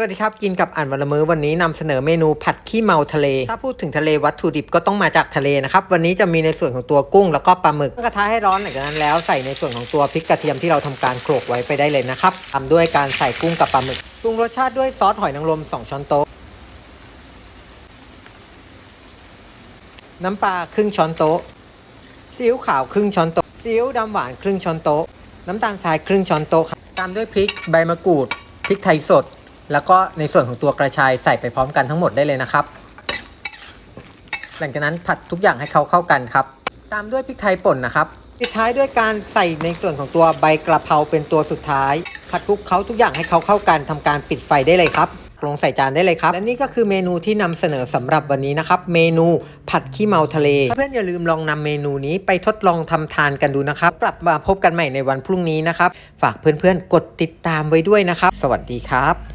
สวัสดีครับ กินกับอ่านวันละมือวันนี้นำเสนอเมนูผัดขี้เมาทะเล ถ้าพูดถึงทะเลวัตถุดิบก็ต้องมาจากทะเลนะครับ วันนี้จะมีในส่วนของตัวกุ้งแล้วก็ปลาหมึกกระทะให้ร้อนหลังจากนั้นแล้วใส่ในส่วนของตัวพริกกระเทียมที่เราทำการโขลกไว้ไปได้เลยนะครับทำด้วยการใส่กุ้งกับปลาหมึกปรุงรสชาติด้วยซอสหอยนางรม2ช้อนโต๊ะน้ำปลาครึ่งช้อนโต๊ะซีอิ๊วขาวครึ่งช้อนโต๊ะซีอิ๊วดำหวานครึ่งช้อนโต๊ะน้ำตาลทรายครึ่งช้อนโต๊ะครับตามด้วยพริกใบมะกรูดพริกไทยสด แล้วก็ในส่วนของตัวกระชายใส่ไปพร้อมกันทั้งหมดได้เลยนะครับ หลังจากนั้นผัดทุกอย่างให้เขาเข้ากันครับ ตามด้วยพริกไทยป่นนะครับปิดท้ายด้วยการใส่ในส่วนของตัวใบกระเพราเป็นตัวสุดท้ายผัดคลุกเขาทุกอย่างให้เขาเข้ากันทำการปิดไฟได้เลยครับลงใส่จานได้เลยครับ และนี่ก็คือเมนูที่นำเสนอสำหรับวันนี้นะครับ เมนูผัดขี้เมาทะเล เพื่อนๆอย่าลืมลองนำเมนูนี้ไปทดลองทำทานกันดูนะครับ กลับมาพบกันใหม่ในวันพรุ่งนี้นะครับ ฝากเพื่อนๆกดติดตามไว้ด้วยนะครับ สวัสดีครับ